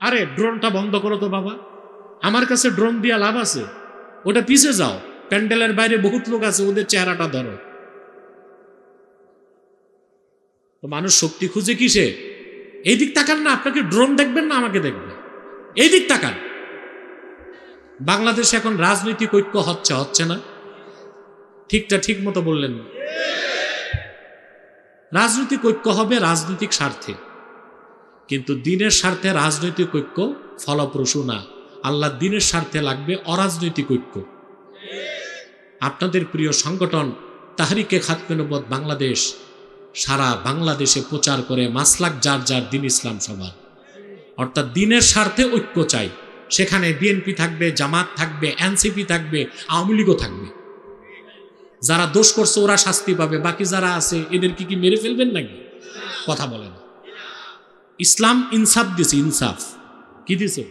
আরে, ড্রোনটা বন্ধ করো তো বাবা। আমার কাছে ড্রোন দিয়া লাভ আছে। ওটা পিছে যাও। প্যান্ডেলের বাইরে বহুত লোক আছে, ওদের চেহারাটা ধরো। তো মানুষ শক্তি খুঁজে কিসে? এই দিক তাকান না, আপনাকে ড্রোন দেখবেন না, আমাকে দেখবেন। এই দিক তাকান। বাংলাদেশে এখন রাজনৈতিক ঐক্য হচ্ছে হচ্ছে না? ঠিকটা ঠিক মতো বললেন রাজনৈতিক ঐক্য হবে রাজনৈতিক স্বার্থে। কিন্তু দিনের স্বার্থে রাজনৈতিক ঐক্য ফলপ্রসূ না। আল্লাহ দিনের স্বার্থে লাগবে অরাজনৈতিক ঐক্য। আপনাদের প্রিয় সংগঠন তাহরিকে খাতমেনবদ বাংলাদেশ, সারা বাংলাদেশে প্রচার করে মাসলাক যার যার দিন ইসলাম সবার অর্থাৎ দিনের স্বার্থে ঐক্য চাই। সেখানে বিএনপি থাকবে, জামাত থাকবে, এনসিপি থাকবে, আওয়ামী লীগও থাকবে। যারা দোষ করছে ওরা শাস্তি পাবে, বাকি যারা আছে এদেরকে কি মেরে ফেলবেন নাকি? কথা বলে না। ইসলাম ইনসাফ দিছে, ইনসাফ। কি দিছে?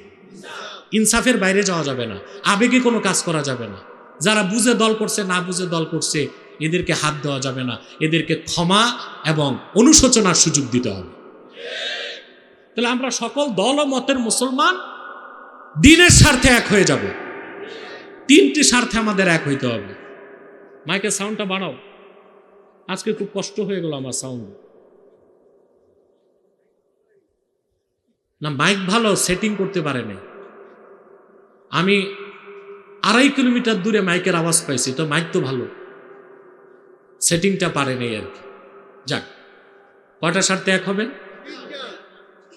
ইনসাফের বাইরে যাওয়া যাবে না। আবেগে কোনো কাজ করা যাবে না। যারা বুঝে দল করছে, না বুঝে দল করছে, এদেরকে হাত দেওয়া যাবে না। এদেরকে ক্ষমা এবং অনুশোচনার সুযোগ দিতে হবে। তাহলে আমরা সকল দল ও মতের মুসলমান দিনের স্বার্থে এক হয়ে যাব। তিনটি স্বার্থে আমাদের এক হইতে হবে। মাইকের সাউন্ডটা বাড়াও আজকে খুব কষ্ট হয়ে গেল আমার সাউন্ড না মাইক ভালো সেটিং করতে পারে নাই। আমি আড়াই কিলোমিটার দূরে মাইকের আওয়াজ পাইছি, তো মাইক তো ভালো। সেটিংটা পারে নেই আর কি। যাক, কয়টা স্বার্থে এক হবে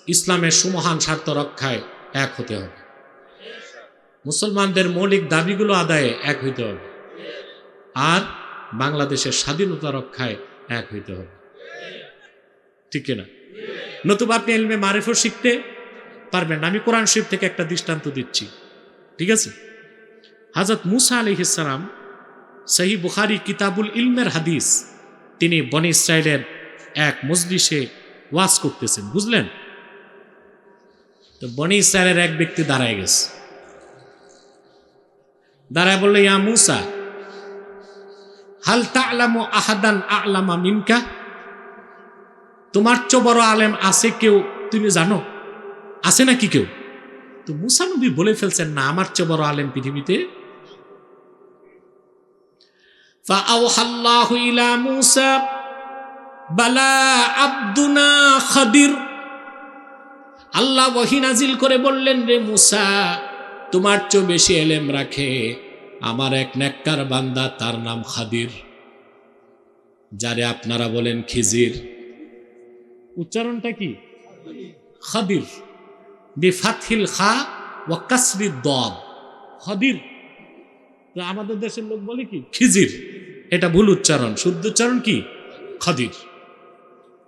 ইসলামের সুমহান স্বার্থ রক্ষায় এক হতে হবে। মুসলমানদের মৌলিক দাবিগুলো আদায়ে এক হইতে হবে। আর বাংলাদেশের স্বাধীনতা রক্ষায় এক হইতে হবে। ঠিক না নতুবা আপনি এলমে মারেফও শিখতে পারবেন না। আমি কোরআন শরীফ থেকে একটা দৃষ্টান্ত দিচ্ছি। ঠিক আছে? হাজরত মুসা আলি ইসালাম সহি বুখারি কিতাবুল ইলমের হাদিস তিনি বনি ইসরায়েলের এক মজলিসে ওয়াজ করতেছেন। বুঝলেন? তো বনি ইসরায়েলের এক ব্যক্তি দাঁড়ায় গেছে। দাঁড়ায় বলল, ইয়া মুসা, হাল তালামু আহাদান আলামা মিনকা? তোমার চো বড় আলেম আছে কেউ, তুমি জানো? আছে নাকি কেউ? তো মুসানবী বলে ফেলছেন, না, আমার চেয়ে বড় আলেম পৃথিবীতে। আল্লাহ ওহিনাজিল করে বললেন, রে মুসা, তোমার চেয়ে বেশি এলেম রাখে আমার এক ন্যাক্কার বান্দা, তার নাম খাদির, যারে আপনারা বলেন খিজির। উচ্চারণটা কি? খাদির। বিফাতহিল খা ও কাসরি দদ। খদির। তো আমাদের দেশের লোক বলে কি? খিজির। এটা ভুল উচ্চারণ। শুদ্ধ উচ্চারণ কি? খদির।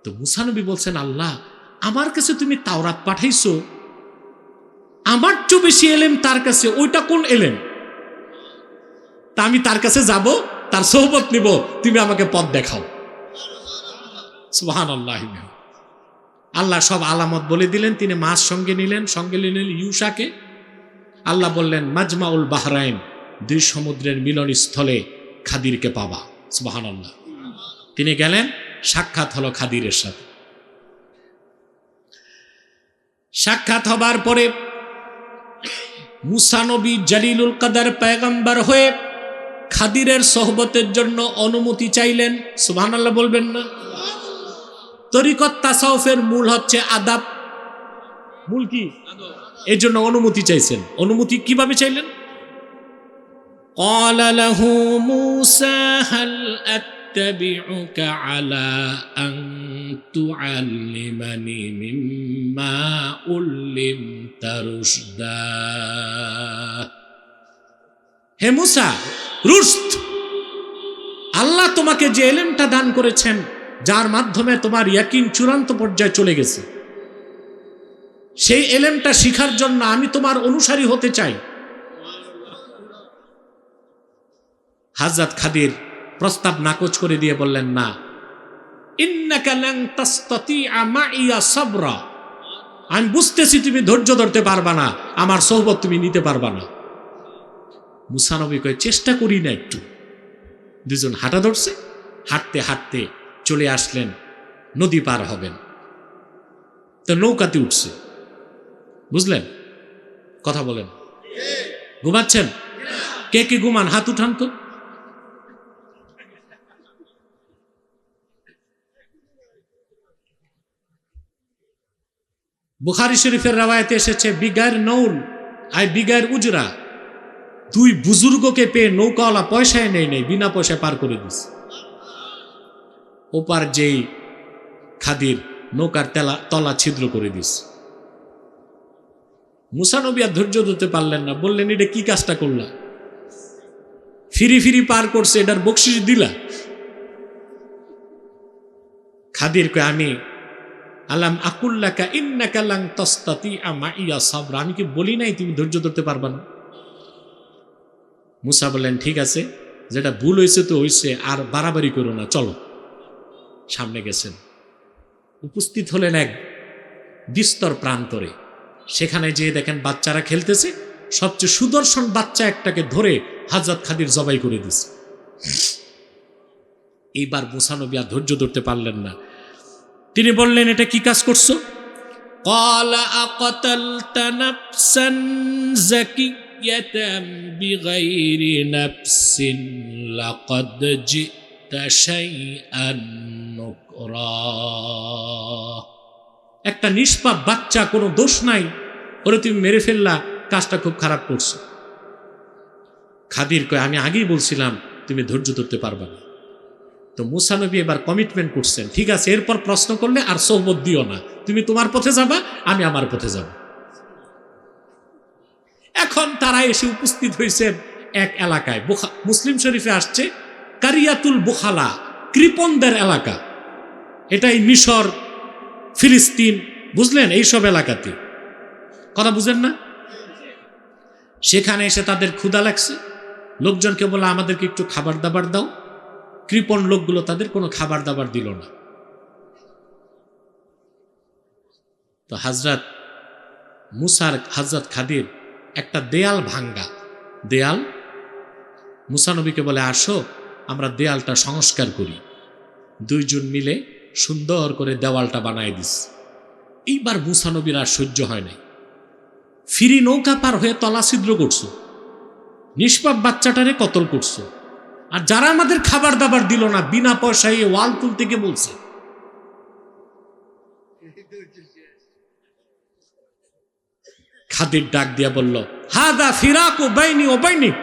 তো মুসানবী বলছেন, আল্লাহ, আমার কাছে তুমি তাওরাত পাঠাইছো। আমার চেয়ে বেশি এলেম তার কাছে। ওইটা কোন এলেম? তা আমি তার কাছে যাব, তার সহবত নিব। তুমি আমাকে পথ দেখাও। সুহান আল্লাহ আল্লাহ সব আলামত বলে দিলেন, তিনি মাছ সঙ্গে নিলেন সঙ্গে নিলেন ইউসাকে। আল্লাহ বললেন, মাজমাউল বাহরাইন, দুই সমুদ্রের মিলনস্থলে খাদিরকে পাবা। সুবাহান আল্লাহ তিনি গেলেন, সাক্ষাৎ হলো খাদিরের সাথে। সাক্ষাৎ হবার পরে মুসানবী জালিলুল কাদার পেগম্বার হয়ে খাদিরের সহবতের জন্য অনুমতি চাইলেন। সুবাহান আল্লাহ বলবেন না। তরিকত তাসাউফের মূল হচ্ছে আদাব মূল কি এর জন্য অনুমতি চাইছেন অনুমতি কিভাবে চাইলেন قال له موسى هل أتبعك على أن تعلمني مما علمت رشدا হে মুসা রুস্ত আল্লাহ তোমাকে যে এলেমটা দান করেছেন যার মাধ্যমে তোমার ইয়াকিন চূড়ান্ত পর্যায়ে চলে গেছে। সেই এলেমটা শিখার জন্য আমি তোমার অনুসারী হতে চাই। হাজরত খাদির প্রস্তাব নাকচ করে দিয়ে বললেন, না। আমি বুঝতেছি তুমি ধৈর্য ধরতে পারবা না, আমার সহবত তুমি নিতে পারবা না। মুসানবী কয়ে, চেষ্টা করি না একটু। দুজন হাঁটা ধরছে, হাঁটতে হাঁটতে চলে আসলেন, নদী পার হবেন। তো নৌকাতে উঠছে। বুঝলেন? কথা বলেন। ঘুমাচ্ছেন? কে কে ঘুমান? হাত উঠান তো। বুখারি শরীফের রাওয়ায়তে এসেছে বিগার নৌল আই বিগার উজরা। দুই বুজুর্গকে পেয়ে নৌকাওয়ালা পয়সায় নেই নেই, বিনা পয়সায় পার করে দিস ওপার যেই খাদির নৌকার তেলা, তলা ছিদ্র করে দিস। মুসানবী আর ধৈর্য ধরতে পারলেন না, বললেন, এটা কি কাজটা করলা? ফিরি ফিরি পার করছে, এটার বকশিস দিলা? খাদির কয় আমি আলাম আকুল্লাকা ইন্নাকা লাং তস্তাতি আমা ইয়া সাবরা। আমি কি বলি নাই, তুমি ধৈর্য ধরতে পারবা না? মুসা বললেন, ঠিক আছে, যেটা ভুল হয়েছে তো হয়েছে আর বাড়াবাড়ি করো না, চলো। সামনে গেছেন। উপস্থিত হলেন এক বিস্তর প্রান্তরে। সেখানে যেয়ে দেখেন বাচ্চারা খেলতেছে। সবচেয়ে সুদর্শন বাচ্চা একটাকে ধরে হাজরত খাদির জবাই করে দিছে। এইবার মোসানবী আর ধৈর্য ধরতে পারলেন না। তিনি বললেন, এটা কি কাজ করছ? বিগাইরি নফসিন লাকদ জিতা শাইআন একটা নিষ্পাপ বাচ্চা, কোনো দোষ নাই। ওরে তুমি মেরে ফেললা, কাজটা খুব খারাপ করছ। খাদির কয়, আমি আগেই বলছিলাম, তুমি ধৈর্য ধরতে পারবা না। তো মুসানবী এবার কমিটমেন্ট করছেন। ঠিক আছে, এরপর প্রশ্ন করলে আর সহবত দিও না। তুমি তোমার পথে যাবা, আমি আমার পথে যাব। এখন তারা এসে উপস্থিত হয়েছে এক এলাকায়। মুসলিম শরীফে আসছে কারিয়াতুল বুখালা কৃপনদের এলাকা। এটাই মিশর, ফিলিস্তিন, বুঝলেন এইসব এলাকাতে। কথা বুঝেন না? সেখানে এসে তাদের ক্ষুধা লাগছে। লোকজনকে বলে আমাদেরকে একটু খাবার দাবার দাও। কৃপণ লোকগুলো তাদের কোনো খাবার দাবার দিল না। তো হাজরাত মুসার হাজরাত খাদির একটা দেয়াল ভাঙ্গা। দেয়াল? মুসানবীকে বলে, আসো, আমরা দেয়ালটা সংস্কার করি। দুইজন মিলে সুন্দর করে দেওয়ালটা বানায় দিস। এইবার মুসানবীর আর সহ্য হয় নাই। ফিরি নৌকা পার হয়ে তলা ছিদ্র করছ। নিষ্পাপ বাচ্চাটারে কতল করছ। আর যারা আমাদের খাবার দাবার দিল না, বিনা পয়সায় ওয়াল তুলতে গিয়ে বলছে। খাদির ডাক দিয়া বলল, হাদা ফিরাক ও বাইনি ও বাইনিক।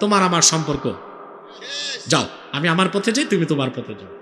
তোমার আমার সম্পর্ক। যাও, আমি আমার পথে যাই, তুমি তোমার পথে যাও।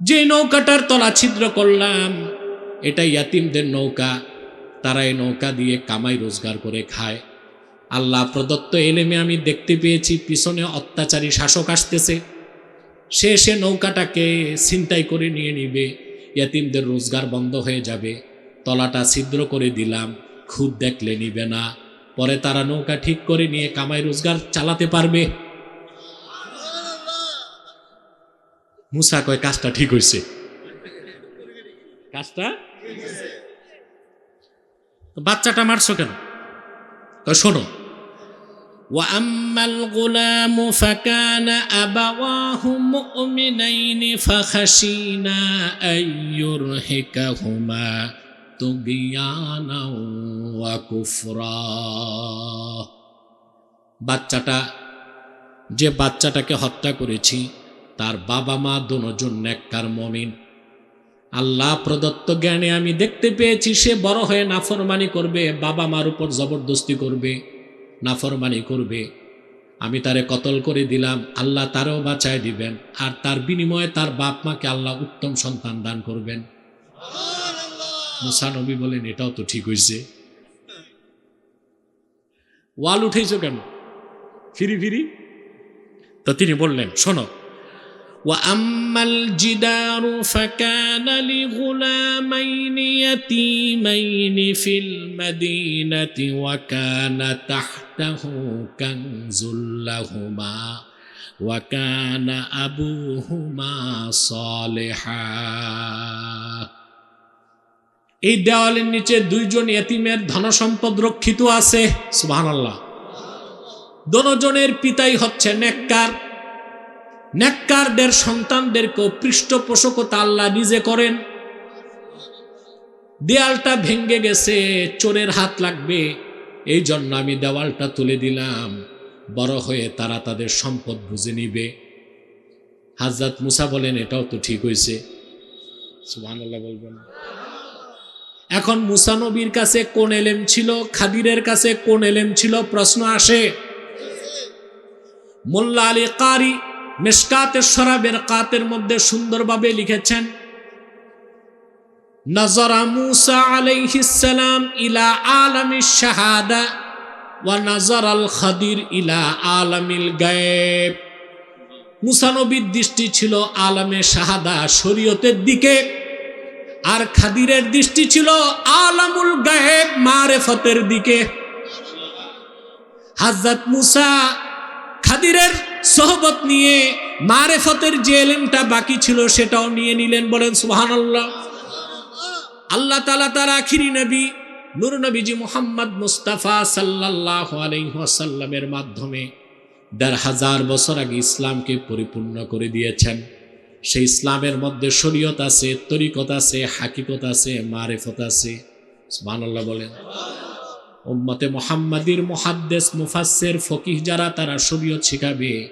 যে নৌকাটার তলা ছিদ্র করলাম এটা ইয়াতিমদের নৌকা। তারা এই নৌকা দিয়ে কামাই রোজগার করে খায়। আল্লাহ প্রদত্ত এলেমে আমি দেখতে পেয়েছি, পিছনে অত্যাচারী শাসক আসতেছে। সে সে নৌকাটাকে ছিনতাই করে নিয়ে নিবে, ইয়াতিমদের রোজগার বন্ধ হয়ে যাবে। তলাটা ছিদ্র করে দিলাম, খুদ দেখলে নিবে না। পরে তারা নৌকা ঠিক করে নিয়ে কামাই রোজগার চালাতে পারবে। মুসা কয় কাজটা ঠিক হয়েছে কাজটা তো বাচ্চাটা মারছো কেন তো শোনো وأما الغلام فكان أبواه مؤمنين فخشينا أن يرهكهما طغيانا وكفرا বাচ্চাটা যে বাচ্চাটাকে হত্যা করেছি তার বাবা মা দুজন নেককার মমিন। আল্লাহ প্রদত্ত জ্ঞানে আমি দেখতে পেয়েছি সে বড় হয়ে নাফরমানি করবে বাবা মার উপর জবরদস্তি করবে নাফরমানি করবে। আমি তারে কতল করে দিলাম আল্লাহ তারও বাঁচায় দিবেন আর তার বিনিময়ে তার বাপ মাকে আল্লাহ উত্তম সন্তান দান করবেন। মুসা নবী বলেন এটাও তো ঠিক হয়েছে ওয়াল উঠেছ কেন? ফিরি ফিরি? তো তিনি বললেন শোনো واما الجدار فكان لغلامين يتيمين في المدينه وكان تحته كنز لهما وكان ابوهما صالحا এই দেওয়ালের নিচে দুইজন এতিমের ধনসম্পদ রক্ষিত আছে সুবহানাল্লাহ দোনোজনের পিতাই হচ্ছে নেককার নেককারদের সন্তানদেরকেও পৃষ্ঠপোষকতা আল্লাহ নিজে করেন। দেয়ালটা ভেঙ্গে গেছে, চোরের হাত লাগবে এই জন্য আমি দেওয়ালটা তুলে দিলাম। বড় হয়ে তারা তাদের সম্পদ বুঝে নিবে। হাজরত মুসা বলেন, এটাও তো ঠিক হয়েছে। সুবহানাল্লাহ বলবেন। এখন মুসা নবীর কাছে কোন এলেম ছিল? খাদিরের কাছে কোন এলেম ছিল? প্রশ্ন আসে। মোল্লা আলী কারি সরাবের কাতের মধ্যে সুন্দরভাবে লিখেছেন, নজরা মুসা আলাইহিসসালাম ইলা আলামি শাহাদা ওয়া নজর আল খাদির ইলা আলামিল গায়েব। মুসা নবীর দৃষ্টি ছিল আলামে শাহাদা শরীয়তের দিকে, আর খাদিরের দৃষ্টি ছিল আলামুল গায়েব মারেফতের দিকে। হাজরত মুসা খাদিরের সহবত নিয়ে মারেফতের যে এলেমটা বাকি ছিল সেটাও নিয়ে নিলেন বলেন, সুবহানাল্লাহ। আল্লাহ আল্লাহ তালা তার আখিরি নবী, নূর নবীজি মোহাম্মদ মুস্তাফা সাল্লাহ আলহাসাল্লামের মাধ্যমে দেড় হাজার বছর আগে ইসলামকে পরিপূর্ণ করে দিয়েছেন। সেই ইসলামের মধ্যে শরীয়ত আছে, তরিকত আছে, হাকিকত আছে, মারেফত আছে। সুবহানাল্লাহ বলেন। উম্মতে মোহাম্মদীর মহাদ্দেস মুফাসের ফকিহ যারা তারা শরীয়ত শিখাবে।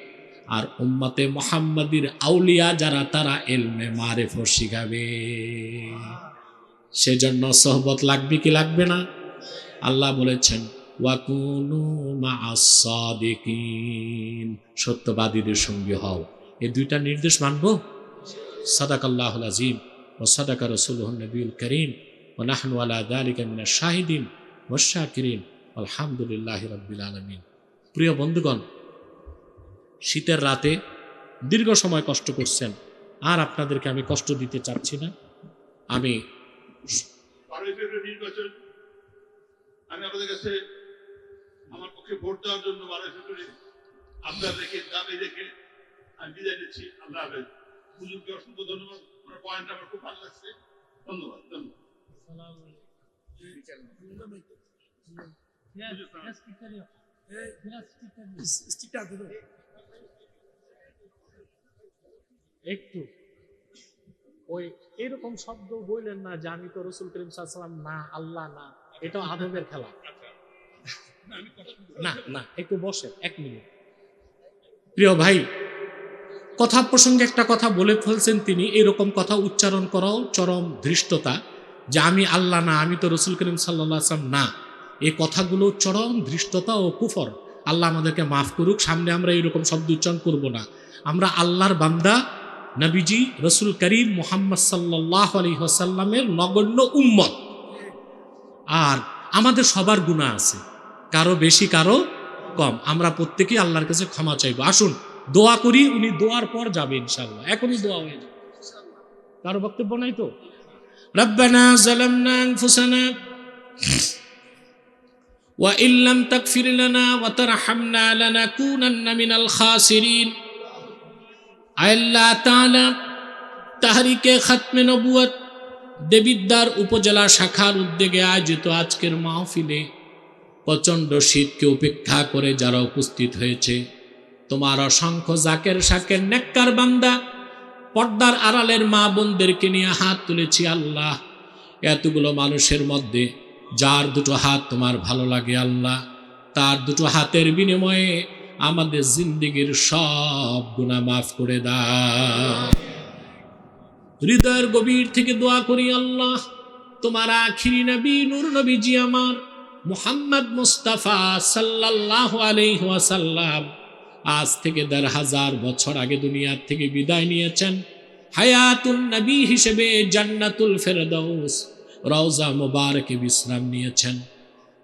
আর উম্মতে মোহাম্মদীর আউলিয়া যারা তারা এলমে মারেফ শিখাবে। সেজন্য সহবত লাগবে কি লাগবে না? আল্লাহ বলেছেন সত্যবাদীদের সঙ্গে হও। এই দুইটা নির্দেশ মানবো? সাদাকাল্লাহুল আজিম ও সাদাকা রসুলুল নবীল করিম ও নাহনু দালিকা মিনাশ শাহিদিন। আলহামদুলিল্লাহ রাব্বিল আলামিন। প্রিয় বন্ধুগণ শীতের রাতে দীর্ঘ সময় কষ্ট করছেন আর আপনাদেরকে আমি কষ্ট দিতে চাচ্ছি না। আমি আমি আপনাদের কাছে আমার পক্ষে ভোট দেওয়ার জন্য বারোই ফেব্রুয়ারি আপনার রেখে দাবি রেখে আমি বিদায় নিচ্ছি। আল্লাহ হাফেজ। হুজুরকে অসংখ্য ধন্যবাদ। আপনার পয়েন্ট আমার খুব ভালো লাগছে। ধন্যবাদ ধন্যবাদ। একটু। ওই এরকম শব্দ বললেন না যে আমি তো রসুল করিম সাল্লাম না, আল্লাহ না, এটা আদবের খেলা। না না, একটু বসে এক মিনিট। প্রিয় ভাই, কথা প্রসঙ্গে একটা কথা বলে ফেলছেন তিনি, এরকম কথা উচ্চারণ করাও চরম ধৃষ্টতা। যে আমি আল্লাহ না, আমি তো রসুল করিম সাল্লাহ আসলাম না। এই কথাগুলো চরম ধৃষ্টতা ও কুফর। আল্লাহ আমাদেরকে মাফ করুক, সামনে আমরা এরকম শব্দ উচ্চারণ করব না। আমরা আল্লাহর বান্দা, নবীজি, রসুল করিম মোহাম্মদ সাল্লাহ আলী হাসাল্লামের নগণ্য উম্মত। আর আমাদের সবার গুণা আছে। কারও বেশি, কারও কম। আমরা প্রত্যেকেই আল্লাহর কাছে ক্ষমা চাইব। আসুন, দোয়া করি, উনি দোয়ার পর যাবে ইনশাল্লাহ এখনই দোয়া হয়ে যাবে। কারও বক্তব্য নাই তো? রব্বানা জালামনা আনফুসানা وإن لم تغفر لنا وترحمنا لنكونن من الخاسرين আল্লাহ তাআলা তাহরিকে খাতমে নবুয়ত দেবিদ্দার উপজেলা শাখার উদ্যোগে আয়োজিত আজকের মাহফিলে প্রচণ্ড শীতকে উপেক্ষা করে যারা উপস্থিত হয়েছে তোমার অসংখ্য জাকের শাকের নেককার বান্দা পর্দার আড়ালের মা বোনদেরকে নিয়ে হাত তুলেছি আল্লাহ। এতগুলো মানুষের মধ্যে যার দুটো হাত তোমার ভালো লাগে আল্লাহ, তার দুটো হাতের বিনিময়ে আমাদের জিন্দিগির সব গুণা মাফ করে দাও। হৃদয়ের গভীর থেকে দোয়া করি আল্লাহ, তোমার আখিরি নবী, নূর নবীজি আমার, মুহাম্মদ মুস্তাফা সাল্লাহ আলহাসাল্লাম আজ থেকে দেড় হাজার বছর আগে দুনিয়ার থেকে বিদায় নিয়েছেন। হায়াতুন নবী হিসেবে জান্নাতুল ফেরদৌস রওজা মোবারকে বিশ্রাম নিয়েছেন।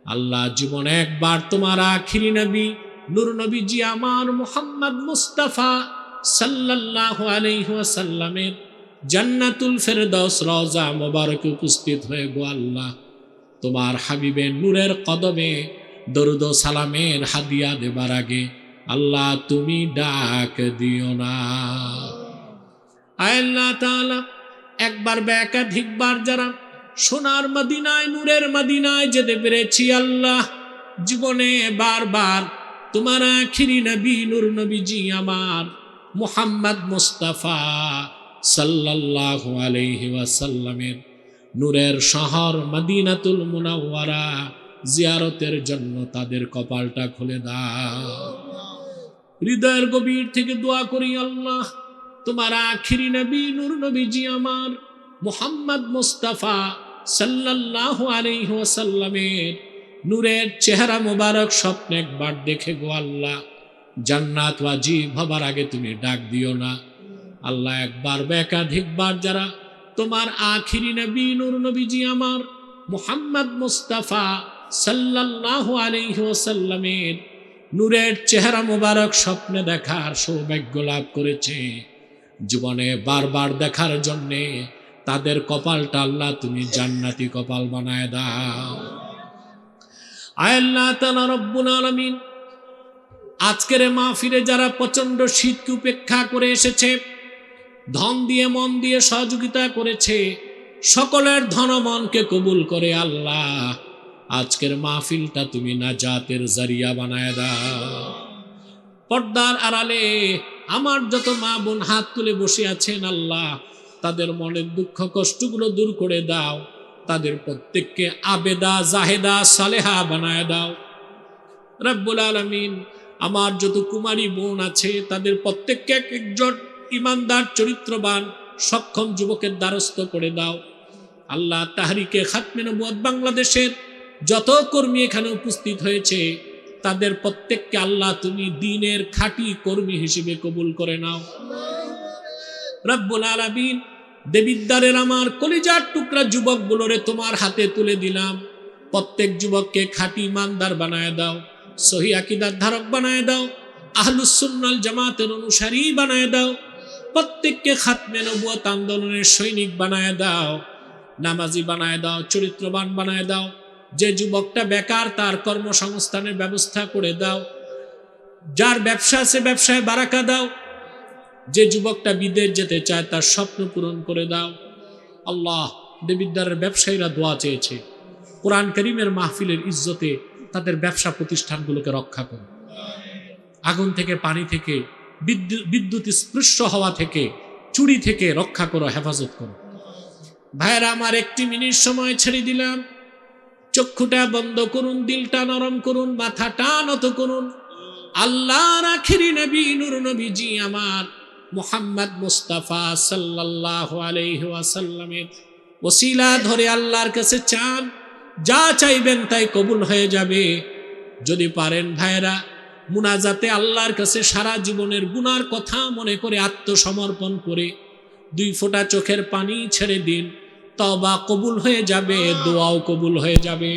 আল্লাহ জীবন একবার তোমার আখিরি নবী, নূর নবীজি আমার মোহাম্মদ মুস্তাফা সাল্লাল্লাহু আলাইহি ওয়াসাল্লামের জান্নাতুল ফেরদাউস রওজা মোবারকে উপস্থিত হয়ে গো আল্লাহ, তোমার হাবিবের নূরের কদমে দরুদ সালামের হাদিয়া দেবার আগে আল্লাহ তুমি ডাক দিও না। আল্লাহ তাআলা, একবার বা একাধিকবার যারা সোনার মদিনায়, নূরের মদিনায় যেতে পেরেছি আল্লাহ, জীবনে বারবার তোমার আখিরি নবী, নূর নবীজি আমার মুহাম্মদ মুস্তাফা সাল্লাল্লাহু আলাইহি ওয়াসাল্লামের নূরের শহর মদিনাতুল মুনাওয়ারা জিয়ারতের জন্য তাদের কপালটা খুলে দাও। হৃদয়ের গভীর থেকে দোয়া করি আল্লাহ, তোমার আখিরি নবী, নূর নবীজি আমার, মোহাম্মদ মুস্তাফা সাল্লাল্লাহু আলাইহি ওয়াসাল্লামের নূরের চেহারা মোবারক স্বপ্নে একবার দেখে গো আল্লাহ, জান্নাত ওয়াজিব হবার আগে তুমি ডাক দিও না। আল্লাহ একবার বা একাধিকবার যারা তোমার আখিরি নবী, নূর নবীজি আমার, মোহাম্মদ মুস্তাফা সাল্লাল্লাহু আলাইহি ওয়াসাল্লামের নূরের চেহারা মোবারক স্বপ্নে দেখার সৌভাগ্য লাভ করেছে। জীবনে বারবার দেখার জন্যে তাদের কপালটা আল্লাহ তুমি জান্নাতি কপাল বানায় দাও। আল্লাহ তাআলা রব্বুল আলামিন, আজকের এ মাহফিলে যারা প্রচণ্ড শীতকে উপেক্ষা করে এসেছে, ধন দিয়ে, মন দিয়ে সহযোগিতা করেছে, সকলের ধন মনকে কবুল করে আল্লাহ। আজকের মাহফিলটা তুমি নাজাতের জারিয়া বানায় দাও। পর্দার আড়ালে আমার যত মা বোন হাত তুলে বসে আছেন আল্লাহ, তাদের মনের দুঃখ কষ্টগুলো দূর করে দাও। তাদের প্রত্যেককে আবেদা, জাহেদা, সালেহা বানায় দাও। রব্বুল আলমিন আমার যত কুমারী বোন আছে, তাদের প্রত্যেককে এক একজন ইমানদার, চরিত্রবান, সক্ষম যুবকের দ্বারস্থ করে দাও। আল্লাহ তাহারিকে খাতমে নবুয়াদ বাংলাদেশের যত কর্মী এখানে উপস্থিত হয়েছে, তাদের প্রত্যেককে আল্লাহ তুমি দিনের খাঁটি কর্মী হিসেবে কবুল করে নাও। রব্বুল আলামিন দেবিদ্দারের আমার কলিজার টুকরা যুবকগুলোরে তোমার হাতে তুলে দিলাম। প্রত্যেক যুবককে খাঁটি ইমানদার বানায় দাও, সহি আকিদার ধারক বানায় দাও আহলুসুন্নাল জামাতের অনুসারী বানায় দাও, প্রত্যেককে খাতমে নবুয়ত আন্দোলনের সৈনিক বানায় দাও, নামাজি বানায় দাও, চরিত্রবান বানায় দাও যে যুবকটা বেকার, তার কর্মসংস্থানের ব্যবস্থা করে দাও। যার ব্যবসা আছে, ব্যবসায় বারাকা দাও। যে যুবকটা বিদেশ যেতে চায়, তার স্বপ্ন পূরণ করে দাও। আল্লাহ দেবিদ্দারের ব্যবসায়ীরা দোয়া চেয়েছে। কোরআন করিমের মাহফিলের ইজ্জতে তাদের ব্যবসা প্রতিষ্ঠানগুলোকে রক্ষা করো। আগুন থেকে, পানি থেকে বিদ্যুৎ বিদ্যুৎ স্পৃশ্য হওয়া থেকে, চুরি থেকে রক্ষা করো, হেফাজত করো। ভাইয়েরা, আমার একটি মিনিট সময় ছেড়ে দিলাম। চক্ষুটা বন্ধ করুন, দিলটা নরম করুন, মাথাটা নত করুন। আল্লাহর আখিরি নবী, নূর নবীজি আমার মোহাম্মদ মুস্তাফা সাল্লাল্লাহু আলাইহি ওয়াসাল্লামের ওসিলা ধরে আল্লাহর কাছে চান। যা চাইবেন তাই কবুল হয়ে যাবে। যদি পারেন ভাইয়েরা, মুনাজাতে আল্লাহর কাছে সারা জীবনের গুনার কথা মনে করে আত্মসমর্পণ করে দুই ফোঁটা চোখের পানি ছেড়ে দিন। তবা কবুল হয়ে যাবে দোয়াও কবুল হয়ে যাবে।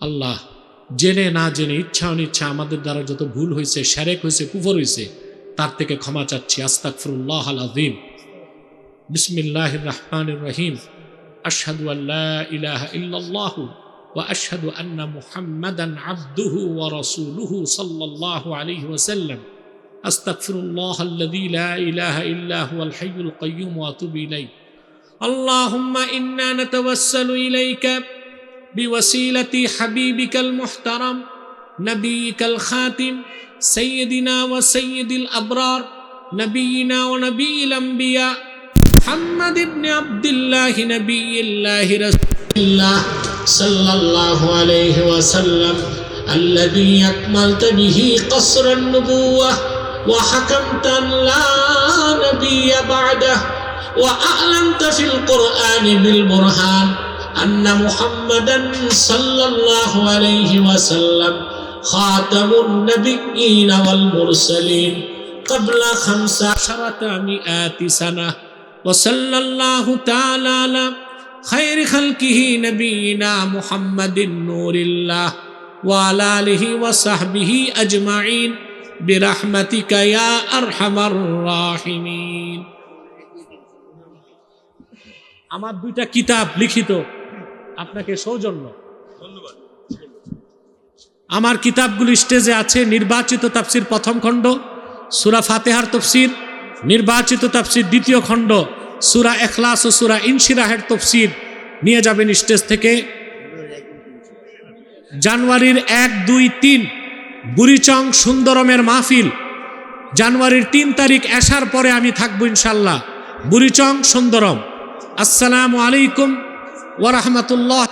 আল্লাহ, জেনে না জেনে ইচ্ছা অনিচ্ছা আমাদের দ্বারা যত ভুল হয়েছে সেরেক হয়েছে কুফর হয়েছে তার থেকে ক্ষমা চাচ্ছি। আস্তাকফরুল্লাহ আল আদিম বিসমিল্লাহ রহমান রহিম। আশহাদু আল্লাহ ইলাহা ইল্লাল্লাহু। وأشهد أن محمدا عبده ورسوله صلى الله عليه وسلم. أستغفر الله الذي لا إله إلا هو الحي القيوم وأتوب إليه. اللهم إنا نتوسل إليك بوسيلة حبيبك المحترم نبيك الخاتم سيدنا وسيد الأبرار نبينا ونبي الأنبياء محمد بن عبد الله نبي الله رسول الله. صلى الله عليه وسلم الذي أكملت به قصر النبوة وحكمت أن لا نبي بعده وأعلنت في القرآن بالبرهان أن محمدا صلى الله عليه وسلم خاتم النبيين والمرسلين قبل خمس عشرة مئات سنة. وصلى الله تعالى على خير خلقه نبينا محمد نور الله وعلى آله وصحبه أجمعين برحمتك يا أرحم الراحمين আমার দুইটা কিতাব লিখিত আপনাকে সৌজন্য ধন্যবাদ আমার কিতাবগুলি স্টেজে আছে নির্বাচিত তাফসির প্রথম খণ্ড সুরা ফাতেহার তফসির নির্বাচিত তাফসির দ্বিতীয় খণ্ড সুরা এখলাস ও সুরা ইনশিরাহের তফসির নিয়ে যাবেন স্টেজ থেকে। জানুয়ারির এক, দুই, তিন, বুড়িচং সুন্দরমের মাহফিল। জানুয়ারির তিন তারিখ আসার পরে আমি থাকব ইনশাল্লাহ বুড়িচং সুন্দরম। আসসালামু আলাইকুম ওরহমতুল্লাহ